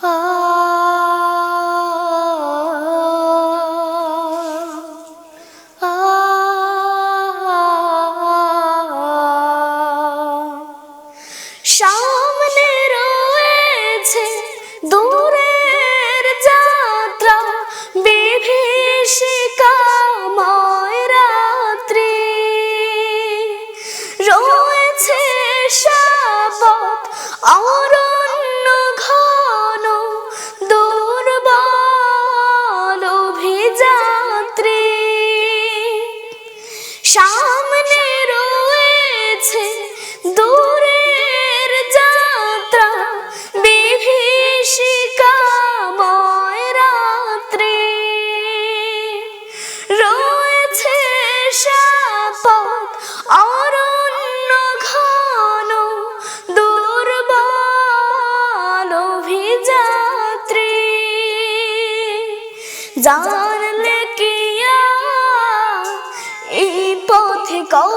啊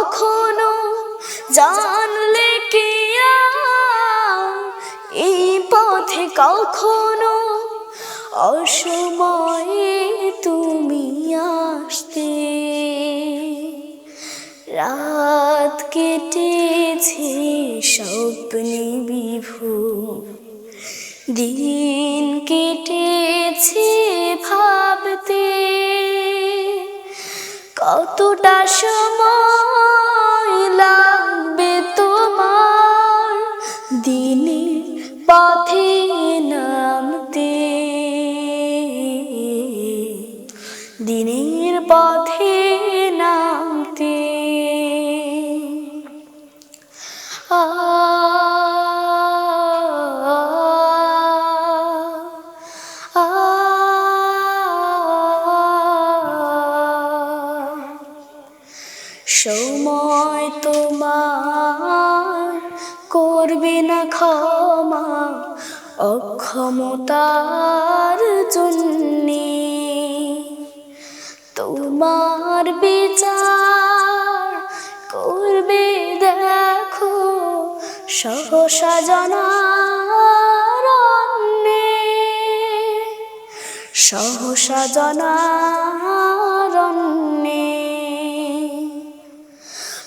কখনো জানলে কি এই পথে কখনো অসময়ে তুমি আসতে। রাত কেটেছে স্বপ্নে বিভোর দিন কেটেছে ভাবতে কতটা সময় সময় তোমার করবে না ক্ষমা অক্ষমতার জন্যে। তোমার বিচার করবে দেখো, সহসা জনারণ্যে। সহসা জনারণ্যে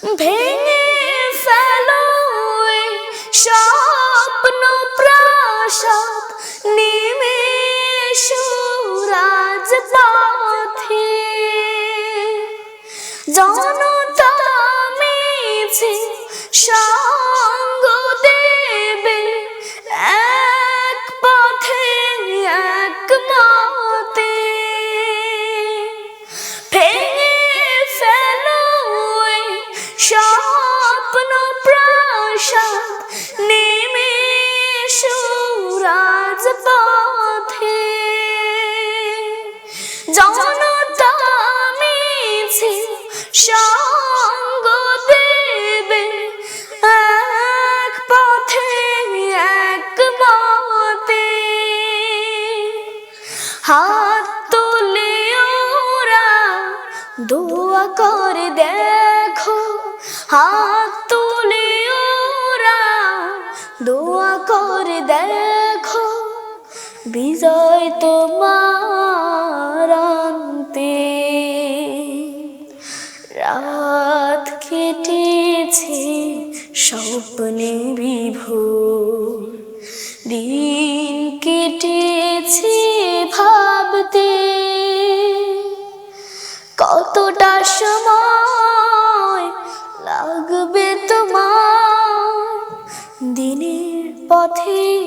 ভেঙে ফেলো স্বপ্ন প্রাসাদ নেমে সুরাজ পথে জনতা মিছে পথে জনতা মিছে সঙ্গ দেবে এক পথে, এক মতে। হাত তুলে ওরা দোয়া করে, দেখো, হাত তুলে ওরা দোয়া করে, দেখো। বিজয় তোমার আনতে রাত কেটেছে স্বপ্নে বিভ বিভোর। দিন কেটেছে ভাবতে। কতটা সময় লাগবে তোমার? দিনের পথে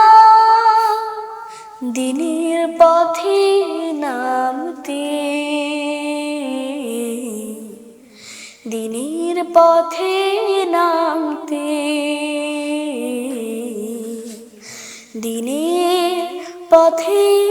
দিনের পথে নামতে। দিনের পথে নামতে। দিনের পথে